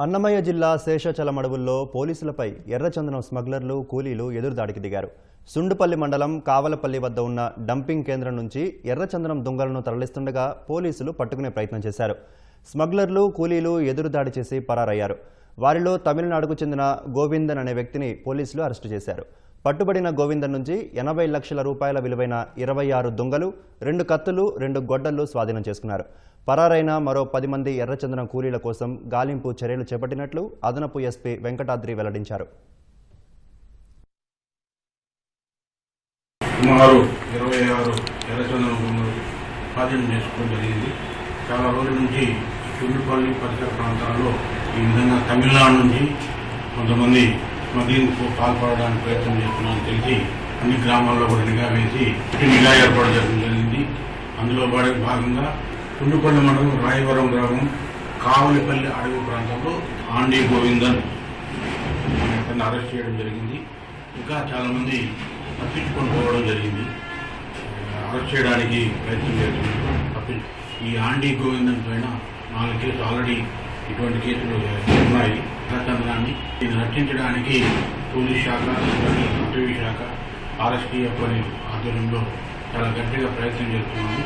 అన్నమయ్య జిల్లా శేషాచలం అడవుల్లో పోలీసులపై ఎర్రచందనం స్మగ్లర్లు కూలీలు ఎదురుదాడికి దిగారు. సుండుపల్లి మండలం కావలపల్లి వద్ద ఉన్న డంపింగ్ కేంద్రం నుంచి ఎర్రచందనం దొంగలను తరలిస్తుండగా పోలీసులు పట్టుకునే ప్రయత్నం చేశారు. స్మగ్లర్లు కూలీలు ఎదురుదాడి చేసి పరారయ్యారు. వారిలో తమిళనాడుకు చెందిన గోవిందన్ అనే వ్యక్తిని పోలీసులు అరెస్టు చేశారు. పట్టుబడిన గోవిందన్ నుంచి ఎనభై లక్షల రూపాయల విలువైన ఇరవై ఆరు దొంగలు రెండు కత్తులు రెండు గొడ్డళ్ళు స్వాధీనం చేసుకున్నారు. పరారైన మరో పది మంది ఎర్రచందనం కూలీల కోసం గాలింపు చర్యలు చేపట్టినట్లు అదనపు ఎస్పీ వెంకటాద్రి వెల్లడించారు. సుమారు ఇరవై ఆరు ఎర్రచందనం భూములు స్వాధీనం చేసుకోవడం జరిగింది. చాలా రోజుల నుంచి చుండుపల్లి పరిసర ప్రాంతాల్లో ఈ విధంగా తమిళనాడు నుంచి కొంతమంది స్మగ్లింగ్కు పాల్పడడానికి ప్రయత్నం చేస్తున్నారని తెలిసి అన్ని గ్రామాల్లో కూడా నిఘా వేసి నిఘా ఏర్పాటు చేయడం జరిగింది. అందులో భాగంగా కుండుకొండ మండలం రాయవరం గ్రామం కావలిపల్లి అడవి ప్రాంతంలో ఆండి గోవిందన్ అతన్ని అరెస్ట్ చేయడం జరిగింది. ఇంకా చాలామంది తప్పించుకొని పోవడం జరిగింది. అరెస్ట్ చేయడానికి ప్రయత్నం చేస్తున్నారు. తప్పి ఈ ఆండి గోవిందన్ పైన నాలుగు కేసులు ఆల్రెడీ ఇటువంటి కేసులు ఉన్నాయి. రక్షించడానికి పోలీస్ శాఖ అటవీ శాఖ ఆర్ఎస్టీఎఫ్ అనే ఆధ్వర్యంలో చాలా గట్టిగా ప్రయత్నం చేస్తున్నాము.